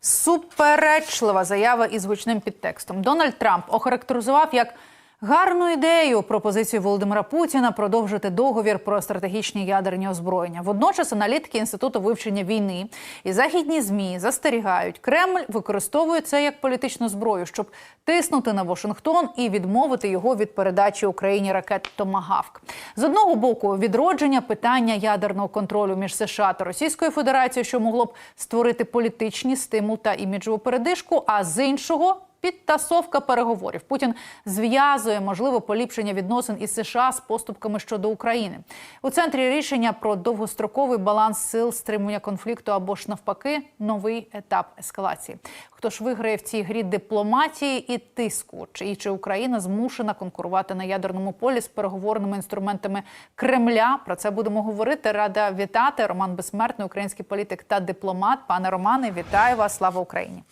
Суперечлива заява із гучним підтекстом. Дональд Трамп охарактеризував як гарну ідею пропозицію Володимира Путіна продовжити договір про стратегічні ядерні озброєння. Водночас аналітики інституту вивчення війни і західні змі застерігають, Кремль використовує це як політичну зброю, щоб тиснути на Вашингтон і відмовити його від передачі Україні ракет Томагавк. З одного боку, відродження питання ядерного контролю між США та Російською Федерацією, що могло б створити політичні стимул та іміджову передишку. А з іншого підтасовка переговорів. Путін зв'язує можливе поліпшення відносин із США з поступками щодо України. У центрі рішення про довгостроковий баланс сил стримування конфлікту або ж навпаки новий етап ескалації. Хто ж виграє в цій грі дипломатії і тиску? Чи і чи Україна змушена конкурувати на ядерному полі з переговорними інструментами Кремля? Про це будемо говорити. Рада вітати. Роман Безсмертний, український політик та дипломат. Пане Романе, вітаю вас! Слава Україні!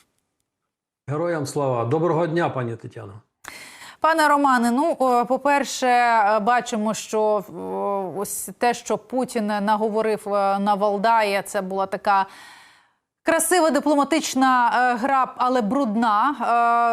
Героям слава. Доброго дня, пані Тетяно. Пане Романе, ну по-перше, е, бачимо, що ось те, що Путін наговорив е, на Валдає, це була така. Красива дипломатична е, гра, але брудна.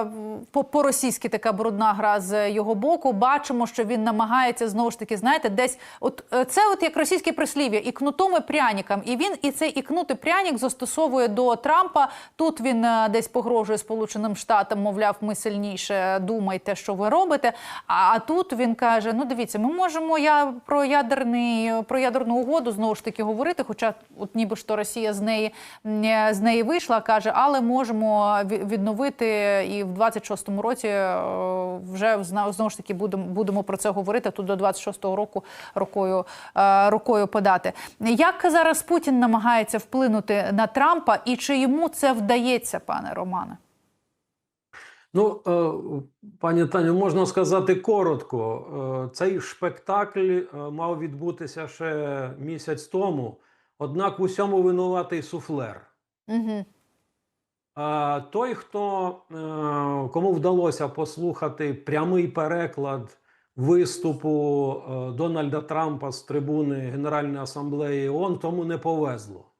Е, по- по-російськи така брудна гра з його боку. Бачимо, що він намагається знову ж таки, знаєте, десь от е, це, от як російське прислів'я, і кнутом і пряніком. І він і цей і кнут, і прянік застосовує до Трампа. Тут він десь погрожує Сполученим Штатам, мовляв, ми сильніше думайте, що ви робите. А, а тут він каже: ну дивіться, ми можемо я про ядерний про ядерну угоду знову ж таки говорити. Хоча, от ніби то Росія з неї м, з неї вийшла, каже, але можемо відновити і в 26-му році е, вже знову ж таки будемо будемо про це говорити. Тут до 26-го року рукою е, рукою подати. Як зараз Путін намагається вплинути на Трампа, і чи йому це вдається, пане Романе? Ну, е, пані Таню, можна сказати коротко. Цей шпектакль е, мав відбутися ще місяць тому, однак усьому винуватий суфлер. Угу. Той, хто е, кому вдалося послухати прямий переклад виступу е, Дональда Трампа з трибуни Генеральної асамблеї ООН, тому не повезло.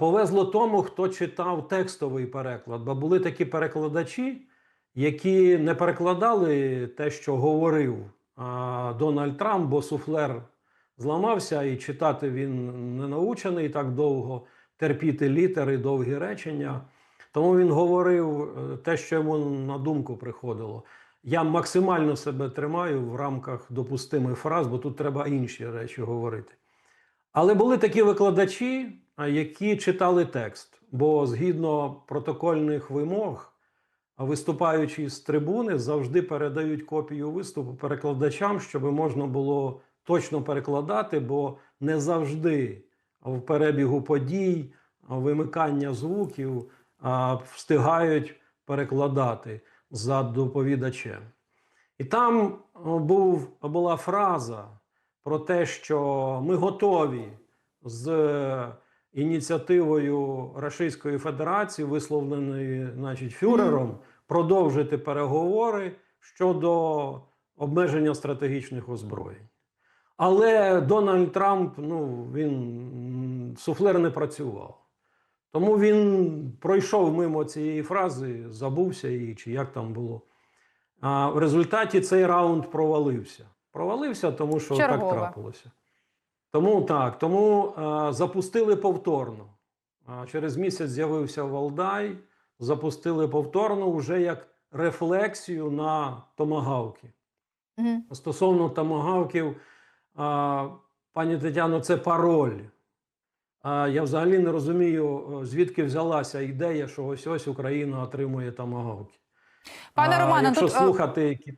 Повезло тому, хто читав текстовий переклад, бо були такі перекладачі, які не перекладали те, що говорив Дональд Трамп, бо суфлер зламався, і читати він не научений так довго, терпіти літери, довгі речення. Тому він говорив е, те, що йому на думку приходило. Я максимально себе тримаю в рамках допустимих фраз, бо тут треба інші речі говорити. Але були такі викладачі, які читали текст, бо згідно протокольних вимог, виступаючи з трибуни, завжди передають копію виступу перекладачам, щоб можна було точно перекладати, бо не завжди в перебігу подій, вимикання звуків встигають перекладати за доповідачем. І там був, була фраза про те, що ми готові з е, ініціативою Російської Федерації, висловленої значить, фюрером, продовжити переговори щодо обмеження стратегічних озброєнь. Але Дональд Трамп, ну він суфлер не працював. Тому він пройшов мимо цієї фрази, забувся її, чи як там було. А в результаті цей раунд провалився. Провалився, тому що Чергово. так трапилося. Тому так, тому а, запустили повторно. А, через місяць з'явився Валдай, запустили повторно вже як рефлексію на томагавки. Угу. Стосовно томагавків, пані Тетяно, це пароль. Я взагалі не розумію, е, звідки взялася ідея, що ось ось Україна отримує томагавки. Пане Романе, якщо тут, е, слухати Кі-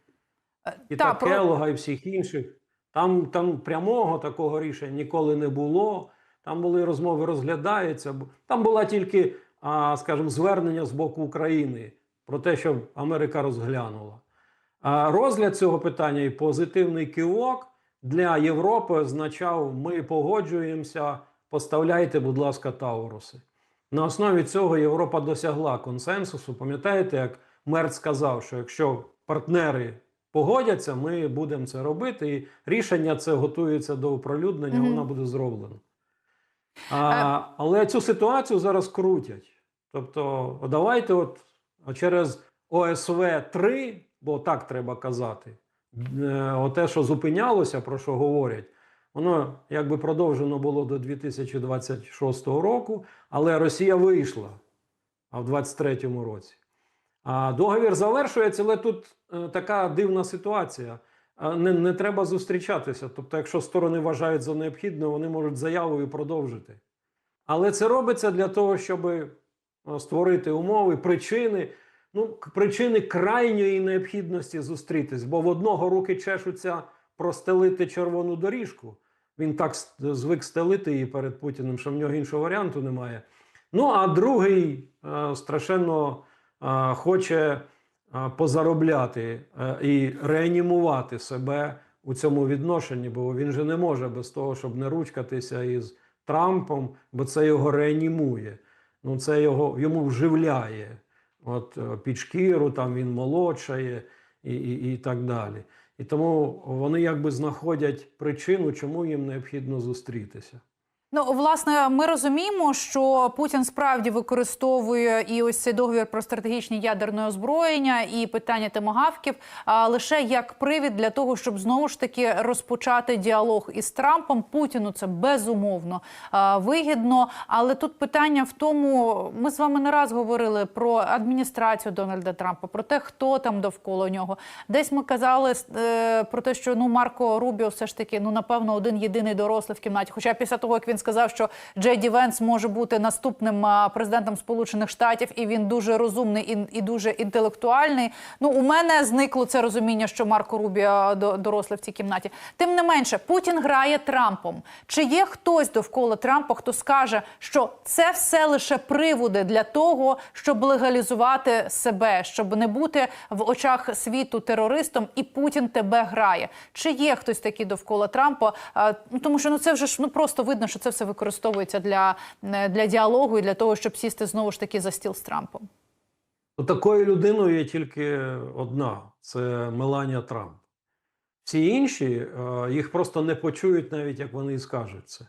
Кіта та, про- і всіх інших, там, там прямого такого рішення ніколи не було. Там були розмови, розглядається. бо- Там була тільки, скажімо, звернення з боку України про те, щоб Америка розглянула. Розгляд цього питання і позитивний кивок для Європи означав: ми погоджуємося, поставляйте, будь ласка, Тауруси. На основі цього Європа досягла консенсусу. Пам'ятаєте, як Мерц сказав, що якщо партнери погодяться, ми будемо це робити. І рішення це готується до оприлюднення, Мгм. воно буде зроблено. А, але цю ситуацію зараз крутять. Тобто, давайте от через ОСВ 3 бо так треба казати, е, оте, що зупинялося, про що говорять, воно якби продовжено було до 2026 року, але Росія вийшла а в 23-му році. А договір завершується, але тут е, така дивна ситуація. Не, не треба зустрічатися. Тобто, якщо сторони вважають за необхідне, вони можуть заявою продовжити. Але це робиться для того, щоб е, створити умови, причини, ну, причини крайньої необхідності зустрітись. Бо в одного руки чешуться простелити червону доріжку. Він так звик стелити її перед Путіним, що в нього іншого варіанту немає. Ну, а другий е, страшенно е, хоче е, позаробляти і реанімувати себе у цьому відношенні, бо він же не може без того, щоб не ручкатися із Трампом, бо це його реанімує. Ну, це його йому вживляє. От е, під шкіру там він молодшає і, і, і так далі. І тому вони якби знаходять причину, чому їм необхідно зустрітися. Ну, власне, ми розуміємо, що Путін справді використовує і ось цей договір про стратегічне ядерне озброєння і питання тимогавків а, лише як привід для того, щоб знову ж таки розпочати діалог із Трампом. Путіну це безумовно вигідно. Але тут питання в тому: ми з вами не раз говорили про адміністрацію Дональда Трампа, про те, хто там довкола нього. Десь ми казали е, про те, що ну Марко Рубіо все ж таки ну напевно один єдиний дорослий в кімнаті. Хоча після того як він сказав, що Джей Ді Венс може бути наступним президентом Сполучених Штатів, і він дуже розумний і, і дуже інтелектуальний. Ну у мене зникло це розуміння, що Марко Рубіо до- дорослий в цій кімнаті. Тим не менше, Путін грає Трампом. Чи є хтось довкола Трампа, хто скаже, що це все лише приводи для того, щоб легалізувати себе, щоб не бути в очах світу терористом, і Путін тебе грає? Чи є хтось такий довкола Трампа? Ну тому що ну це вже ж ну просто видно, що це все використовується для, для діалогу і для того, щоб сісти знову ж таки за стіл з Трампом. Ну, Такою людиною є тільки одна це Меланія Трамп. Всі інші е, їх просто не почують, навіть як вони і скажуть це.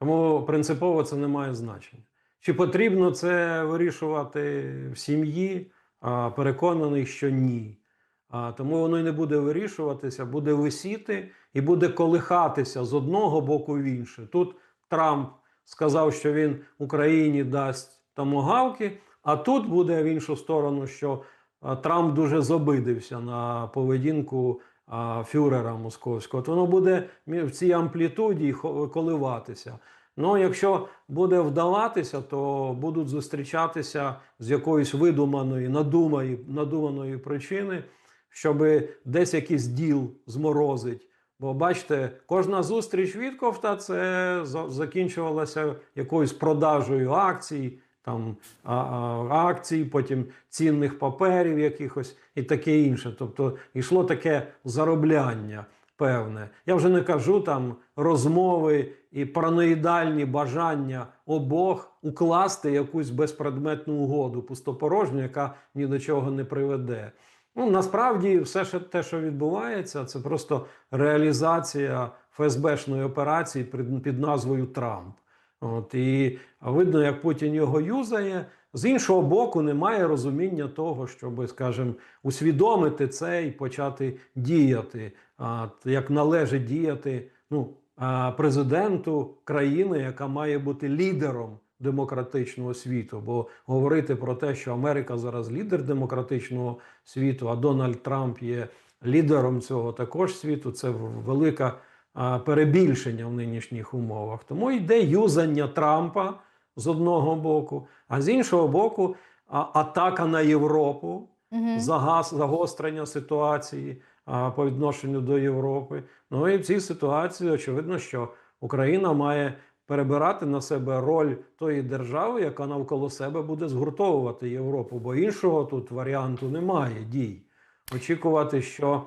Тому принципово це не має значення. Чи потрібно це вирішувати в сім'ї? Переконаний, що ні. Тому воно й не буде вирішуватися, буде висіти і буде колихатися з одного боку в інше. Тут Трамп сказав, що він Україні дасть томогавки, а тут буде в іншу сторону, що Трамп дуже зобидився на поведінку фюрера московського. То воно буде в цій амплітуді коливатися. Ну, якщо буде вдаватися, то будуть зустрічатися з якоїсь видуманої, надуманої, надуманої причини, щоб десь якийсь діл зморозить. Бо бачите, кожна зустріч Вітковта це закінчувалася якоюсь продажею акцій, там а, а, акцій, потім цінних паперів якихось і таке інше. Тобто йшло таке заробляння певне. Я вже не кажу там розмови і параноїдальні бажання обох укласти якусь безпредметну угоду пустопорожню, яка ні до чого не приведе. Ну, насправді, все що те, що відбувається, це просто реалізація ФСБшної операції під, під назвою Трамп. От, і видно, як Путін його юзає. З іншого боку, немає розуміння того, щоб, скажімо, усвідомити це і почати діяти, як належить діяти ну, президенту країни, яка має бути лідером демократичного світу. Бо говорити про те, що Америка зараз лідер демократичного світу, а Дональд Трамп є лідером цього також світу, це велика перебільшення в нинішніх умовах. Тому йде юзання Трампа з одного боку, а з іншого боку, атака на Європу, Угу. загострення ситуації по відношенню до Європи. Ну і в цій ситуації очевидно, що Україна має перебирати на себе роль тої держави, яка навколо себе буде згуртовувати Європу, бо іншого тут варіанту немає дій. Очікувати, що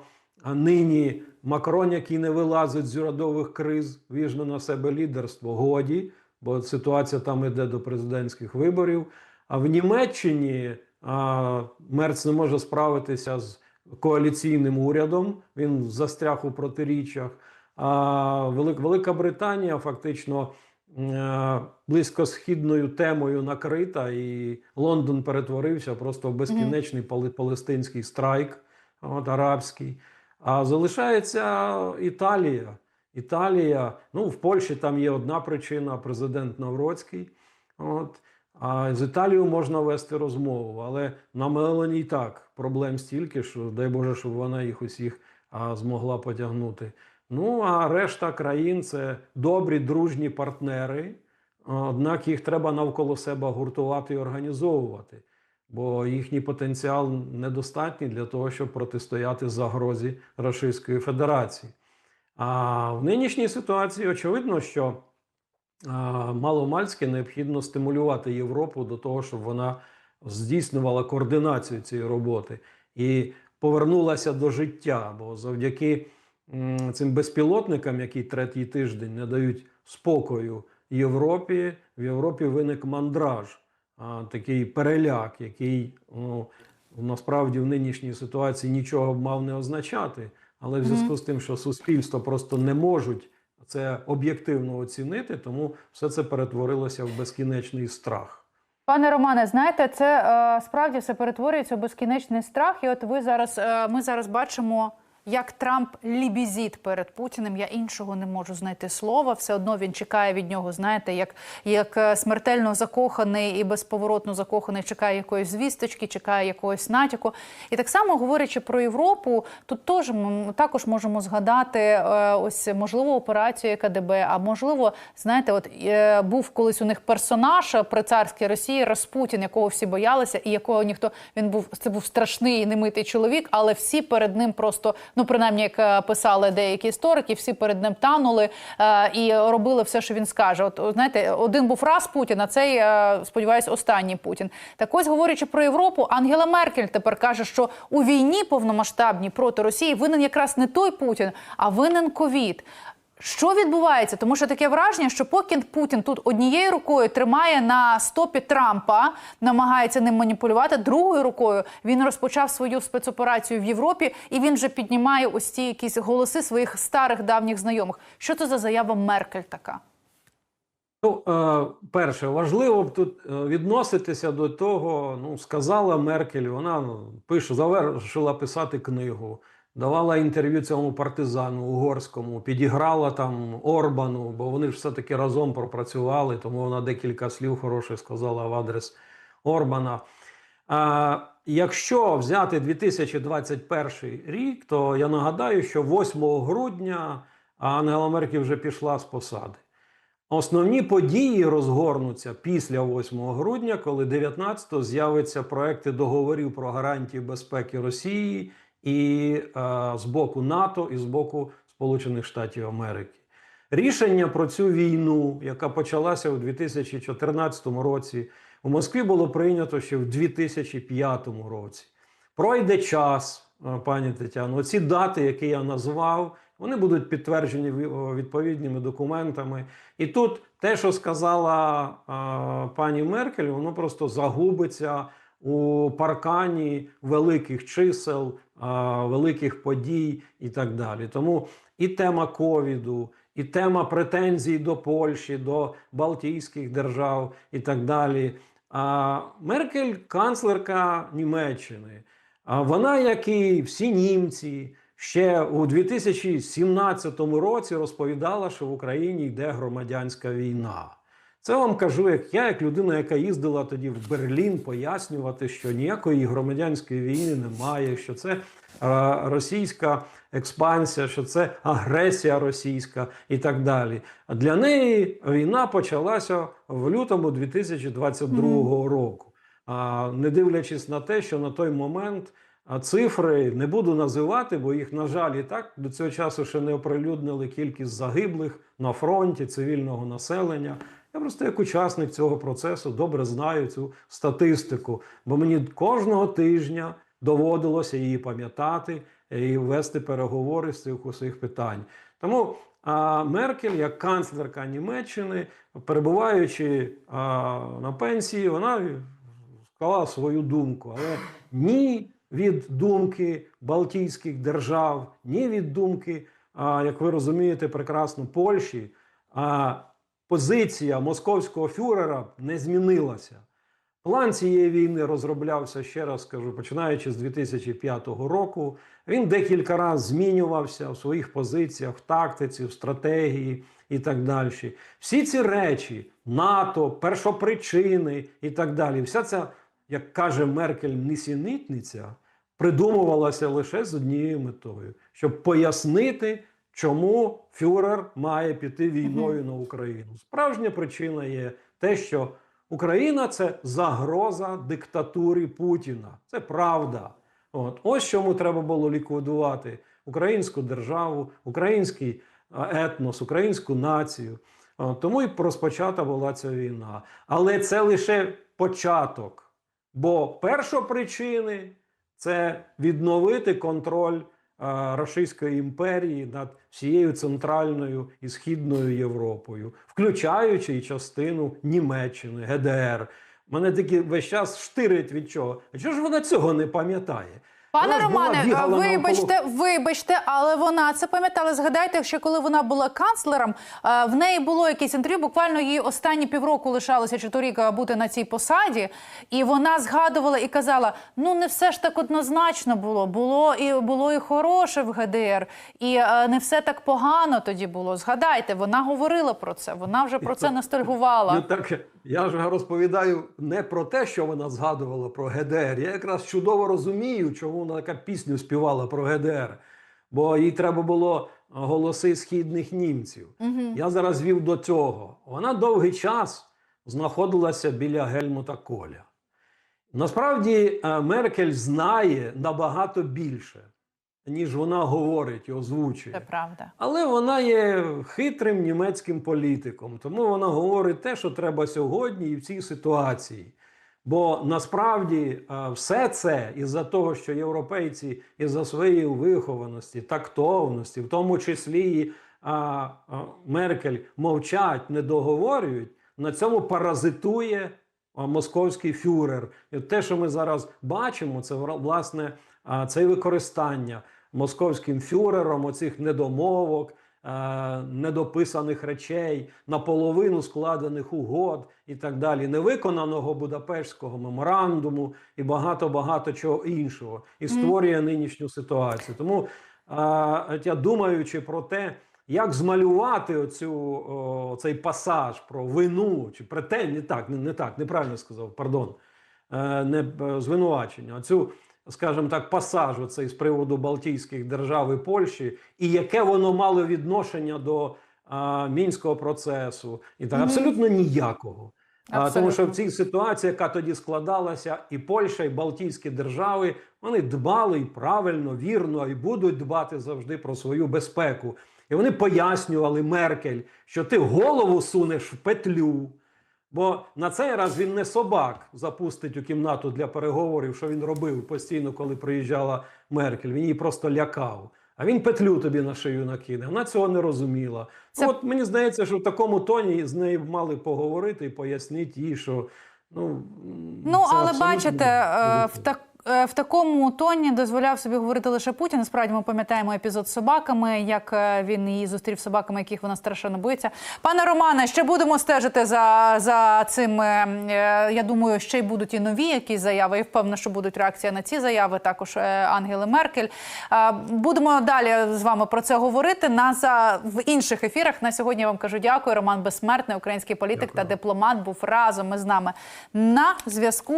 нині Макрон, який не вилазить з урядових криз, візьме на себе лідерство, годі, бо ситуація там іде до президентських виборів. А в Німеччині а, Мерц не може справитися з коаліційним урядом. Він застряг у протиріччях. А Велика Британія фактично близькосхідною темою накрита, і Лондон перетворився просто в безкінечний палестинський страйк, от, арабський. А залишається Італія. Італія, ну в Польщі там є одна причина, президент Навроцький. От. А з Італією можна вести розмову, але на Мелані і так проблем стільки, що дай Боже, щоб вона їх усіх а, змогла потягнути. Ну а решта країн це добрі, дружні партнери. Однак їх треба навколо себе гуртувати і організовувати, бо їхній потенціал недостатній для того, щоб протистояти загрозі Російської Федерації. А в нинішній ситуації очевидно, що маломальськи необхідно стимулювати Європу до того, щоб вона здійснювала координацію цієї роботи і повернулася до життя. Бо завдяки цим безпілотникам, які третій тиждень не дають спокою Європі, в Європі виник мандраж, такий переляк, який ну, насправді в нинішній ситуації нічого б мав не означати. Але в зв'язку з тим, що суспільство просто не можуть це об'єктивно оцінити, тому все це перетворилося в безкінечний страх. Пане Романе, знаєте, це е, справді все перетворюється у безкінечний страх. І от ви зараз е, ми зараз бачимо, як Трамп лібізіт перед Путіним. Я іншого не можу знайти слова. Все одно він чекає від нього. Знаєте, як, як е, смертельно закоханий і безповоротно закоханий, чекає якоїсь звісточки, чекає якогось натяку. І так само говорячи про Європу, тут теж ми також можемо згадати е, ось можливо операцію КДБ. А можливо, знаєте, от е, був колись у них персонаж при царській Росії Распутін, якого всі боялися, і якого ніхто він був це був страшний немитий чоловік, але всі перед ним просто ну принаймні, як е, писали деякі історики, всі перед ним танули е, і робили все, що він скаже. От знаєте, один був раз Путін, а цей е, сподіваюсь, останній Путін. Так ось говорячи про Європу, Ангела Меркель тепер каже, що у війні повномасштабній проти Росії винен якраз не той Путін, а винен ковід. Що відбувається? Тому що таке враження, що поки Путін тут однією рукою тримає на стопі Трампа, намагається ним маніпулювати, другою рукою він розпочав свою спецоперацію в Європі, і він вже піднімає ось ці якісь голоси своїх старих давніх знайомих. Що це за заява Меркель така? Ну, е, перше, важливо б тут е, відноситися до того. Ну, сказала Меркель, вона ну, пише, завершила писати книгу, давала інтерв'ю цьому партизану угорському, підіграла там Орбану, бо вони ж все-таки разом пропрацювали, тому вона декілька слів хороших сказала в адрес Орбана. А, якщо взяти 2021 рік, то я нагадаю, що 8 грудня Ангела Меркель вже пішла з посади. Основні події розгорнуться після 8 грудня, коли 19-го з'являться проекти договорів про гарантії безпеки Росії і е, з боку НАТО, і з боку Сполучених Штатів Америки. Рішення про цю війну, яка почалася у 2014 році, у Москві було прийнято ще в 2005 році. Пройде час, е, пані Тетяно. Оці дати, які я назвав, вони будуть підтверджені ві- відповідними документами. І тут те, що сказала е, пані Меркель, воно просто загубиться у паркані великих чисел, великих подій і так далі. Тому і тема ковіду, і тема претензій до Польщі, до Балтійських держав і так далі. А Меркель канцлерка Німеччини. Вона, як і всі німці, ще у 2017 році розповідала, що в Україні йде громадянська війна. Це вам кажу, як я, як людина, яка їздила тоді в Берлін, пояснювати, що ніякої громадянської війни немає, що це е, російська експансія, що це агресія російська і так далі. Для неї війна почалася в лютому 2022 року. А не дивлячись на те, що на той момент цифри не буду називати, бо їх, на жаль, і так до цього часу ще не оприлюднили кількість загиблих на фронті цивільного населення. Я просто як учасник цього процесу добре знаю цю статистику, бо мені кожного тижня доводилося її пам'ятати і вести переговори з цих усіх питань. Тому а, Меркель, як канцлерка Німеччини, перебуваючи а, на пенсії, вона сказала свою думку, але ні від думки Балтійських держав, ні від думки, а, як ви розумієте, прекрасно Польщі. А позиція московського фюрера не змінилася. План цієї війни розроблявся ще раз скажу, починаючи з 2005 року. Він декілька разів змінювався в своїх позиціях, в тактиці, в стратегії і так далі. Всі ці речі, НАТО, першопричини і так далі. Вся ця, як каже Меркель, нісенітниця придумувалася лише з однією метою, щоб пояснити, чому фюрер має піти війною на Україну. Справжня причина є те, що Україна це загроза диктатурі Путіна. Це правда. От ось чому треба було ліквідувати українську державу, український етнос, українську націю. От, тому і розпочата була ця війна. Але це лише початок. Бо першопричини це відновити контроль Російської імперії над всією центральною і східною Європою, включаючи і частину Німеччини, ГДР. Мене такі весь час штирить від чого. А чого ж вона цього не пам'ятає? Пане Романе, вибачте, вибачте, але вона це пам'ятала. Згадайте, що коли вона була канцлером, е, в неї було якесь інтерв'ю. Буквально їй останні півроку лишалося чи торік бути на цій посаді, і вона згадувала і казала: ну не все ж так однозначно було. Було і було і хороше в ГДР, і е, не все так погано тоді було. Згадайте, вона говорила про це. Вона вже про це ностальгувала. Ну так я ж розповідаю не про те, що вона згадувала про ГДР. Я якраз чудово розумію, чому вона така пісню співала про ГДР. Бо їй треба було голоси східних німців. Я зараз вів до цього. Вона довгий час знаходилася біля Гельмута Коля. Насправді е, Меркель знає набагато більше, ніж вона говорить і озвучує. Це правда. Але вона є хитрим німецьким політиком, тому вона говорить те, що треба сьогодні і в цій ситуації. Бо насправді е, все це із-за того, що європейці із-за своєї вихованості, тактовності, в тому числі і а, а, Меркель мовчать, не договорюють, на цьому паразитує а, московський фюрер. І те, що ми зараз бачимо, це власне а, це використання московським фюрером оцих недомовок, е, недописаних речей, наполовину складених угод і так далі, невиконаного Будапештського меморандуму і багато багато чого іншого, і створює нинішню ситуацію. Тому е, я думаючи про те. Як змалювати оцю, о, цей пасаж про вину чи претензію, так, не, не так, неправильно сказав, пардон, е, не е, звинувачення, оцю, скажімо так, пасаж оцей з приводу Балтійських держав і Польщі, і яке воно мало відношення до а, мінського процесу, і так абсолютно ніякого. А, тому що в цій ситуації, яка тоді складалася, і Польща, і Балтійські держави вони дбали і правильно, вірно, і будуть дбати завжди про свою безпеку. І вони пояснювали Меркель, що ти голову сунеш в петлю. Бо на цей раз він не собак запустить у кімнату для переговорів, що він робив постійно, коли приїжджала Меркель. Він її просто лякав. А він петлю тобі на шию накине. Вона цього не розуміла. Це- Ну, от мені здається, що в такому тоні з нею мали поговорити і пояснити їй, що ну, Ну, це але абсолютно бачите, е, в так. Е, В такому тоні дозволяв собі говорити лише Путін. Насправді ми пам'ятаємо епізод з собаками, як е, він її зустрів з собаками, яких вона страшенно боїться. Пане Романе, ще будемо стежити за, за цим. е, Я думаю, ще й будуть і нові якісь заяви. І впевнена, що будуть реакції на ці заяви. Також Ангели Меркель. Будемо далі з вами про це говорити. На за в інших ефірах. На сьогодні я вам кажу дякую. Роман Безсмертний, український політик Дякую. та дипломат, був разом із нами на зв'язку.